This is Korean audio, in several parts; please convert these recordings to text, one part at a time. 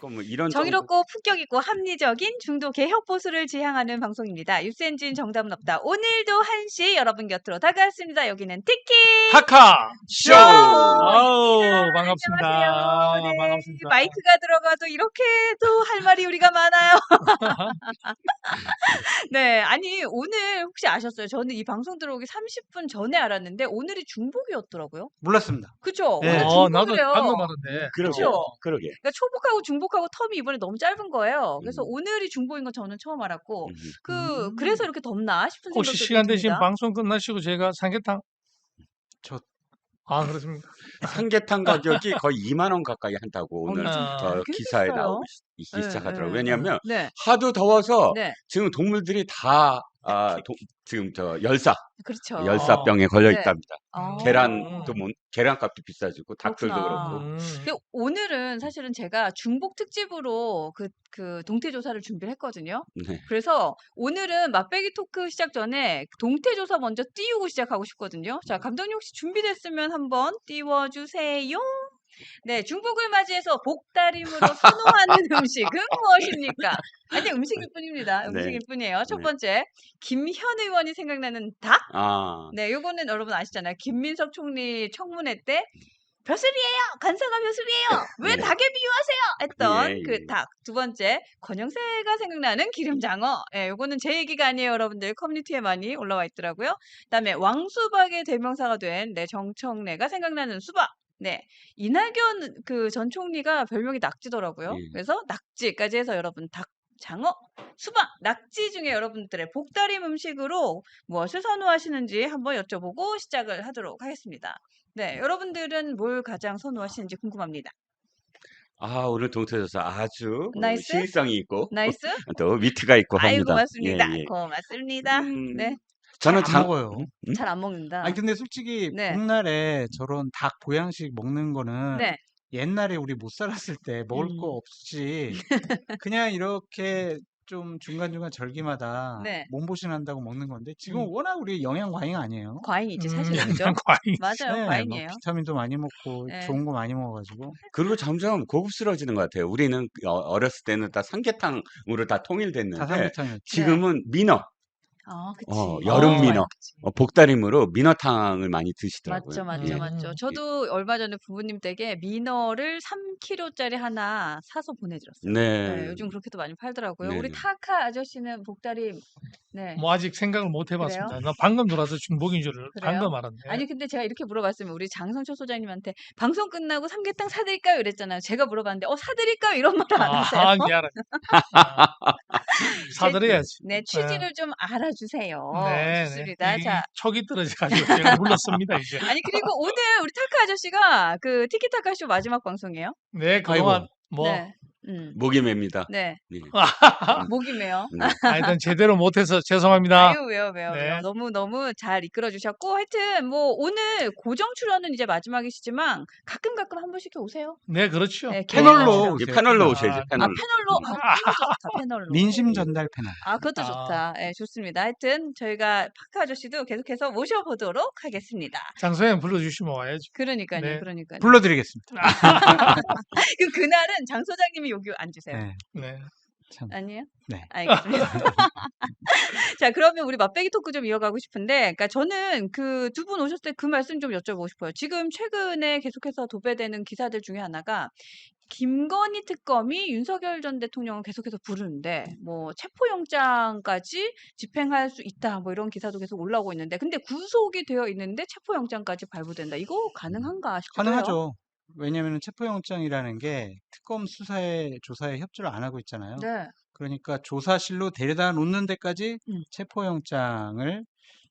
약간 뭐 이런. 정의롭고 품격 있고 합리적인 중도 개혁 보수를 지향하는 방송입니다. 유센진 정답은 없다. 오늘도 1시 여러분 곁으로 다가왔습니다. 여기는 티키 하카 쇼. 쇼! 아우 안녕하세요. 반갑습니다. 네, 반갑습니다. 마이크가 들어가도 이렇게도 할 말이 우리가 많아요. 네, 아니 오늘 혹시 아셨어요? 저는 이 방송 들어오기 30분 전에 알았는데 오늘이 중복이었더라고요. 몰랐습니다. 그죠? 네. 오늘 어, 나도 중복이래요. 방금 알았네. 그러게. 그쵸? 그러게. 그러니까 초복하고 중복 하고 텀이 이번에 너무 짧은 거예요. 그래서 음. 오늘이 중복인 건 저는 처음 알았고 음. 그 음. 그래서 이렇게 덥나 싶은 혹시 생각도 시간 듭니다. 되시면 방송 끝나시고 제가 삼계탕 저- 아 그렇습니다. 삼계탕 가격이 거의 2만 원 가까이 한다고 오늘 아, 저 그렇게 기사에? 나오기 시- 네, 시작하더라고요. 네, 왜냐하면 네, 하도 더워서 네, 지금 동물들이 다 아, 도- 지금 저 열사, 그렇죠. 열사병에 걸려 네. 있답니다. 아. 계란도 못, 계란값도 비싸지고 닭들도 그렇구나. 그렇고. 음. 근데 오늘은 사실은 제가 중복 특집으로 그, 그 동태 조사를 준비를 했거든요. 네. 그래서 오늘은 맛배기 토크 시작 전에 동태 조사 먼저 띄우고 시작하고 싶거든요. 자, 감독님 혹시 준비됐으면 한번 띄워주세요. 네, 중복을 맞이해서 복다림으로 선호하는 음식은 무엇입니까? 아니, 음식일 뿐입니다. 네. 음식일 뿐이에요. 첫 네. 번째, 김현 의원이 생각나는 닭. 아, 네, 요거는 여러분 아시잖아요. 김민석 총리 청문회 때 벼슬이에요. 간사가 벼슬이에요. 왜 네. 닭에 비유하세요? 했던 예, 그 예. 닭. 두 번째, 권영세가 생각나는 기름장어. 예, 요거는 제 얘기가 아니에요, 여러분들. 커뮤니티에 많이 올라와 있더라고요. 그다음에 왕수박의 대명사가 된 네, 정청래가 생각나는 수박. 네, 이낙연 그 전 총리가 별명이 낙지더라고요. 예. 그래서 낙지까지 해서 여러분 닭, 장어, 수박, 낙지 중에 여러분들의 복다림 음식으로 무엇을 선호하시는지 한번 여쭤보고 시작을 하도록 하겠습니다. 네, 여러분들은 뭘 가장 선호하시는지 궁금합니다. 아, 오늘 동태조사 아주 어, 나이스? 시의성이 있고 나이스? 또 위트가 있고 아이 합니다. 고맙습니다. 예, 예. 고맙습니다. 음, 네, 저는 안 장, 먹어요. 음? 잘안 먹는다. 아니 근데 솔직히 네. 복날에 저런 닭 보양식 먹는 거는 네, 옛날에 우리 못 살았을 때 먹을 음. 거 없이 그냥 이렇게 좀 중간중간 절기마다 네. 몸보신한다고 먹는 건데 지금 음. 워낙 우리 영양 과잉 아니에요? 과잉이지 음, 사실은 그죠? 과잉. 맞아요, 네, 뭐 과잉이에요. 비타민도 많이 먹고 네. 좋은 거 많이 먹어가지고 그리고 점점 고급스러워지는 것 같아요. 우리는 어- 어렸을 때는 다 삼계탕으로 다다 통일됐는데 삼계탕이었죠. 지금은 민어, 아, 그치. 어, 여름 어, 민어. 그치. 어, 복다림으로 민어탕을 많이 드시더라고요. 맞죠, 맞죠, 예. 맞죠. 음. 저도 얼마 전에 부모님 댁에 민어를 3kg짜리 하나 사서 보내드렸어요. 네. 네, 요즘 그렇게도 많이 팔더라고요. 우리 네네. 타카 아저씨는 복다림, 네. 뭐 아직 생각을 못 해봤습니다. 나 방금 들어와서 중복인 줄 방금 알았네. 아니 근데 제가 이렇게 물어봤으면 우리 장성철 소장님한테 방송 끝나고 삼계탕 사드릴까요? 이랬잖아요. 제가 물어봤는데 어 사드릴까요? 이런 말안 하세요. 아, 미안해. 아, 사드려야지. 네 취지를 좀 알아주세요. 네, 좋습니다. 네. 자 촉이 떨어져가지고 제가 불렀습니다 이제. 아니 그리고 오늘 우리 타카 아저씨가 그 티키타카 쇼 마지막 방송이에요. 네, 그동안. 뭐 네. 음. 목이 맵니다. 네. 네. 목이 메요. 네. 하여튼 제대로 못해서 죄송합니다. 아유 왜요 왜요 왜요. 네. 너무 너무 잘 이끌어 주셨고 하여튼 뭐 오늘 고정 출연은 이제 마지막이시지만 가끔 가끔 한 번씩 오세요. 네, 그렇죠. 네, 패널로 이 오세요. 패널로 아, 오셔야죠. 아 패널로. 패널로 아 그것도 좋다 패널로. 민심 전달 패널. 아, 그것도 아. 좋다. 예, 좋습니다. 하여튼 저희가 파크 아저씨도 계속해서 모셔보도록 하겠습니다. 장소영 불러주시면 와야죠. 그러니까요, 네. 그러니까요. 불러드리겠습니다. 그 그날은 장 소장님이 여기 앉으세요. 네, 네. 참. 아니에요? 네. 알겠습니다. 자, 그러면 우리 맛배기 토크 좀 이어가고 싶은데, 그러니까 저는 그 두 분 오셨을 때 그 말씀 좀 여쭤보고 싶어요. 지금 최근에 계속해서 도배되는 기사들 중에 하나가 김건희 특검이 윤석열 전 대통령을 계속해서 부르는데, 뭐 체포영장까지 집행할 수 있다, 뭐 이런 기사도 계속 올라오고 있는데, 근데 구속이 되어 있는데 체포영장까지 발부된다. 이거 가능한가 싶어요. 가능하죠. 왜냐하면 체포영장이라는 게 특검 수사에 조사에 협조를 안 하고 있잖아요. 네. 그러니까 조사실로 데려다 놓는 데까지 음. 체포영장을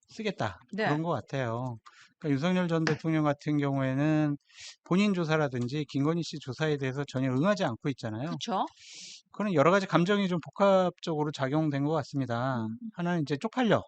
쓰겠다 네. 그런 것 같아요. 그러니까 윤석열 전 대통령 같은 경우에는 본인 조사라든지 김건희 씨 조사에 대해서 전혀 응하지 않고 있잖아요. 그렇죠. 그거는 여러 가지 감정이 좀 복합적으로 작용된 것 같습니다. 음. 하나는 이제 쪽팔려.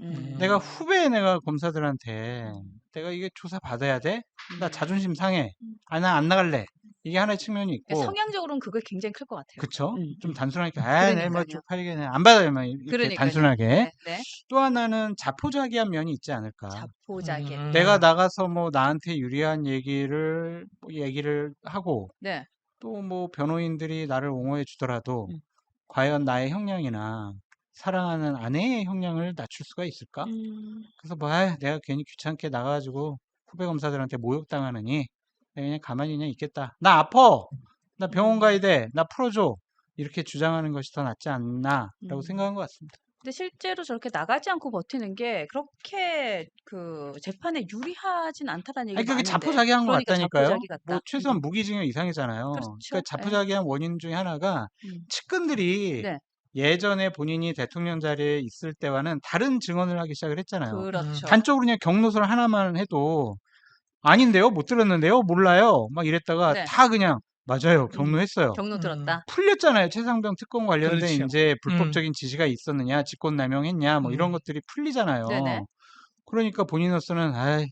음. 내가 후배 내가 검사들한테 내가 이게 조사 받아야 돼? 나 음. 자존심 상해. 음. 아, 나 안 나갈래. 이게 하나의 측면이 있고. 그러니까 성향적으로는 그게 굉장히 클 것 같아요. 그쵸? 음, 좀 음. 단순하게, 아, 네, 뭐 그러니까요. 쪽팔리겠네. 안 받아요. 막 이렇게 그러니까요. 단순하게. 네, 네. 또 하나는 자포자기한 면이 있지 않을까. 자포자기. 음. 내가 나가서 뭐 나한테 유리한 얘기를, 뭐 얘기를 하고, 네. 또 뭐 변호인들이 나를 옹호해 주더라도 음. 과연 나의 형량이나 사랑하는 아내의 형량을 낮출 수가 있을까? 음. 그래서 뭐 아, 내가 괜히 귀찮게 나가가지고 후배 검사들한테 모욕당하느니 내가 그냥 가만히 그냥 있겠다. 나 아파. 나 병원 음. 가야 돼. 나 풀어줘. 이렇게 주장하는 것이 더 낫지 않나라고 음. 생각한 것 같습니다. 근데 실제로 저렇게 나가지 않고 버티는 게 그렇게 그 재판에 유리하진 않다라는 아니 얘기가 그게 많은데. 자포자기한 것 그러니까 같다니까요. 뭐 최소한 무기징역 이상이잖아요. 그렇죠. 그러니까 예. 자포자기한 원인 중에 하나가 음. 측근들이 네. 예전에 본인이 대통령 자리에 있을 때와는 다른 증언을 하기 시작을 했잖아요. 그렇죠. 단적으로 그냥 경로설 하나만 해도 아닌데요, 못 들었는데요, 몰라요, 막 이랬다가 네. 다 그냥 맞아요, 경로했어요. 경로 음. 들었다. 풀렸잖아요. 최상병 특검 관련된 그렇죠. 이제 음. 불법적인 지시가 있었느냐, 직권남용했냐, 뭐 이런 음. 것들이 풀리잖아요. 네네. 그러니까 본인으로서는 아,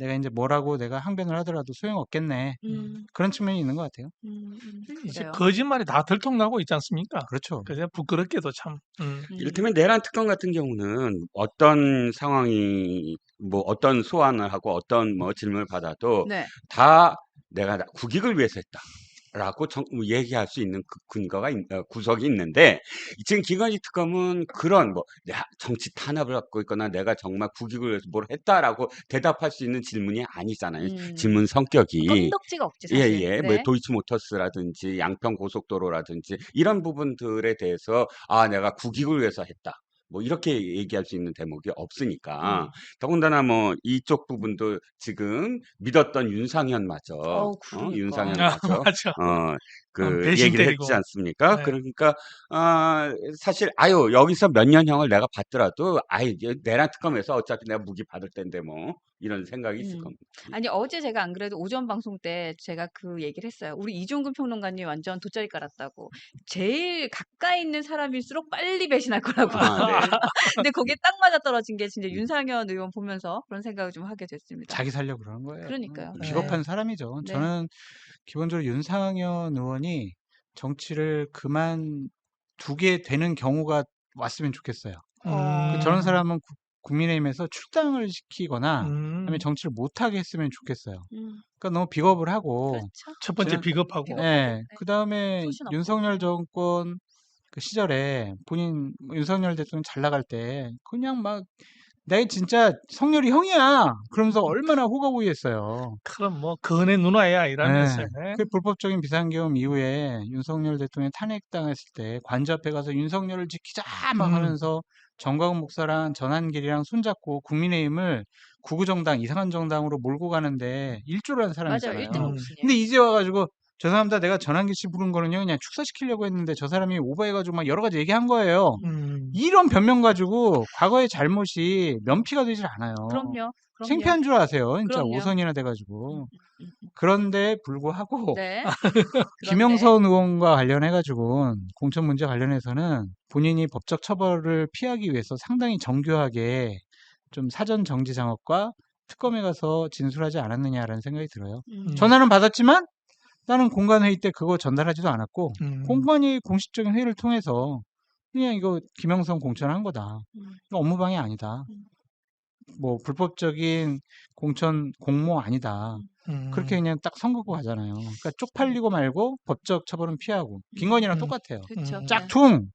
내가 이제 뭐라고 내가 항변을 하더라도 소용없겠네. 음. 그런 측면이 있는 것 같아요. 음, 음. 이제. 거짓말이 다 들통나고 있지 않습니까? 그렇죠. 그래서 부끄럽게도 참. 음. 음. 이를테면 내란 특검 같은 경우는 어떤 상황이 뭐 어떤 소환을 하고 어떤 뭐 질문을 받아도 네. 다 내가 나- 국익을 위해서 했다 라고 정- 뭐 얘기할 수 있는 그 근거가 있- 어, 구석이 있는데 지금 김건희 특검은 그런 뭐 정치 탄압을 갖고 있거나 내가 정말 국익을 위해서 뭘 했다라고 대답할 수 있는 질문이 아니잖아요. 음. 질문 성격이. 껌덕지가 없지 사실. 예, 예. 뭐 네. 도이치모터스라든지 양평 고속도로라든지 이런 부분들에 대해서 아, 내가 국익을 위해서 했다. 뭐 이렇게 얘기할 수 있는 대목이 없으니까 음. 더군다나 뭐 이쪽 부분도 지금 믿었던 윤상현마저 어우, 어, 그러니까. 윤상현마저 아, 맞아. 어, 그 어, 배신 얘기를 때리고. 했지 않습니까? 네. 그러니까 아 사실 아유 여기서 몇 년형을 내가 받더라도 아이 내란 특검에서 어차피 내가 무기 받을 텐데 뭐 이런 생각이 있을 음. 겁니다. 아니 어제 제가 안 그래도 오전 방송 때 제가 그 얘기를 했어요. 우리 이종근 평론가님 완전 돗자리 깔았다고. 제일 가까이 있는 사람일수록 빨리 배신할 거라고. 아, 네. 근데 거기에 딱 맞아 떨어진 게 진짜 윤상현 의원 보면서 그런 생각을 좀 하게 됐습니다. 자기 살려 그러는 거예요. 그러니까요. 음, 네. 비겁한 사람이죠. 네. 저는 기본적으로 윤상현 의원 이 정치를 그만 두게 되는 경우가 왔으면 좋겠어요. 어. 그 저런 사람은 구- 국민의힘에서 출당을 시키거나 음. 아니면 정치를 못하게 했으면 좋겠어요. 음, 그러니까 너무 비겁을 하고, 그렇죠. 첫 번째 저는- 비겁하고. 비겁- 예, 그 다음에. 윤석열 정권 그 시절에 본인 윤석열 대통령 잘 나갈 때 그냥 막 내가 진짜 성렬이 형이야. 그러면서 얼마나 호가호위했어요. 그럼 뭐 그네 누나야 이러면서. 네. 그 불법적인 비상계엄 이후에 윤석열 대통령 탄핵당했을 때 관저 앞에 가서 윤석열을 지키자 막 음. 하면서 정광훈 목사랑 전한길이랑 손잡고 국민의힘을 구구정당 이상한 정당으로 몰고 가는데 일조를 한 맞아요. 사람이잖아요. 1등 음. 근데 이제 와가지고 죄송합니다. 내가 전한길 씨 부른 거는요 그냥 축사시키려고 했는데 저 사람이 오버해가지고 막 여러 가지 얘기한 거예요. 음. 이런 변명 가지고 과거의 잘못이 면피가 되질 않아요. 그럼요. 그럼요. 창피한 줄 아세요. 진짜 그럼요. 오선이나 돼가지고. 음, 음, 그런데 불구하고 네. 김영선 의원과 관련해가지고 공천 문제 관련해서는 본인이 법적 처벌을 피하기 위해서 상당히 정교하게 좀 사전 정지 장업과 특검에 가서 진술하지 않았느냐라는 생각이 들어요. 음. 전화는 받았지만 나는 공간 회의 때 그거 전달하지도 않았고 음. 공관이 공식적인 회의를 통해서 그냥 이거 김영선 공천한 거다. 음. 이거 업무방해 아니다. 음. 뭐 불법적인 공천 공모 아니다. 음. 그렇게 그냥 딱 선거고 가잖아요. 그러니까 쪽팔리고 말고 법적 처벌은 피하고 김건희랑 음. 똑같아요. 음. 네. 짝퉁.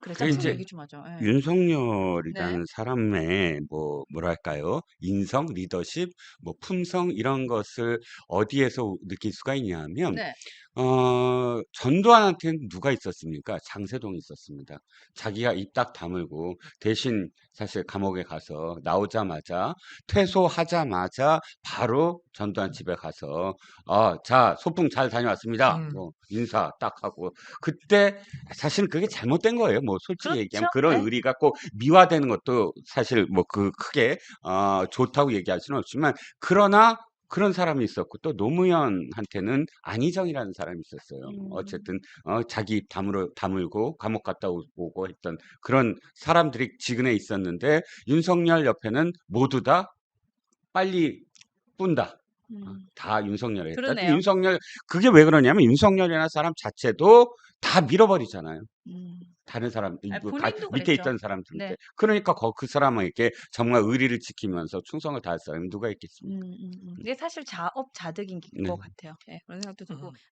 그래, 그 짝퉁 이제 얘기 좀 하죠. 예. 윤석열이라는 네. 사람의 뭐 뭐랄까요 인성, 리더십, 뭐 품성 이런 것을 어디에서 느낄 수가 있냐면 네. 어 전두환한테는 누가 있었습니까? 장세동이 있었습니다. 자기가 입 딱 다물고 대신 사실 감옥에 가서 나오자마자 퇴소하자마자 바로 전두환 집에 가서 어, 자 소풍 잘 다녀왔습니다. 음. 뭐 인사 딱 하고 그때 사실 그게 잘못된 거예요. 뭐 솔직히 얘기하면 그렇죠. 그런 네. 의리가 꼭 미화되는 것도 사실 뭐 그 크게 어, 좋다고 얘기할 수는 없지만 그러나 그런 사람이 있었고 또 노무현한테는 안희정이라는 사람이 있었어요. 음. 어쨌든 어, 자기 입 다물어, 다물고 감옥 갔다 오- 오고 했던 그런 사람들이 지근에 있었는데 윤석열 옆에는 모두 다 빨리 뿜다. 어, 음. 다 윤석열에 했다. 윤석열 그게 왜 그러냐면 윤석열이라는 사람 자체도 다 밀어버리잖아요. 음. 다른 사람 이- 아니, 뭐 가- 본인도 밑에 그랬죠. 있던 사람들한테 네. 그러니까 거- 그 사람에게 정말 의리를 지키면서 충성을 다할 사람이 누가 있겠습니까? 음, 음, 음. 이게 사실 자업자득인 기- 네. 것 같아요. 예, 그런 생각도 들고 음.